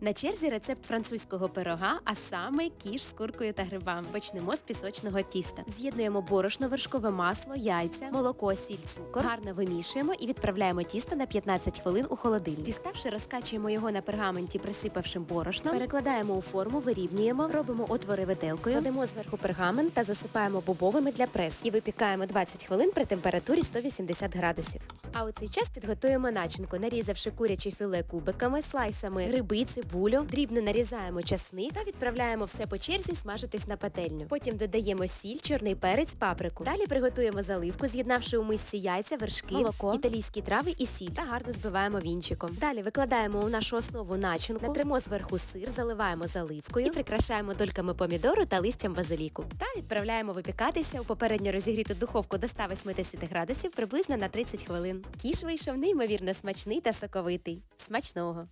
На черзі рецепт французького пирога, а саме кіш з куркою та грибами. Почнемо з пісочного тіста. З'єднуємо борошно, вершкове масло, яйця, молоко, сіль, цукор. Гарно вимішуємо і відправляємо тісто на 15 хвилин у холодильник. Діставши, розкачуємо його на пергаменті, присипавшим борошном, перекладаємо у форму, вирівнюємо, робимо отвори виделкою, кладемо зверху пергамент та засипаємо бобовими для пресу. І випікаємо 20 хвилин при температурі 180 градусів. А у цей час підготуємо начинку, нарізавши куряче філе кубиками, слайсами гриби, цибулю, дрібно нарізаємо часник та відправляємо все по черзі смажитись на пательню. Потім додаємо сіль, чорний перець, паприку. Далі приготуємо заливку, з'єднавши у мисці яйця, вершки, молоко, італійські трави і сіль та гарно збиваємо вінчиком. Далі викладаємо у нашу основу начинку, натримо зверху сир, заливаємо заливкою і прикрашаємо дольками помідору та листям базиліку. Та відправляємо випікатися у попередньо розігріту духовку до 180 градусів приблизно на 30 хвилин. Кіш вийшов неймовірно смачний та соковитий. Смачного!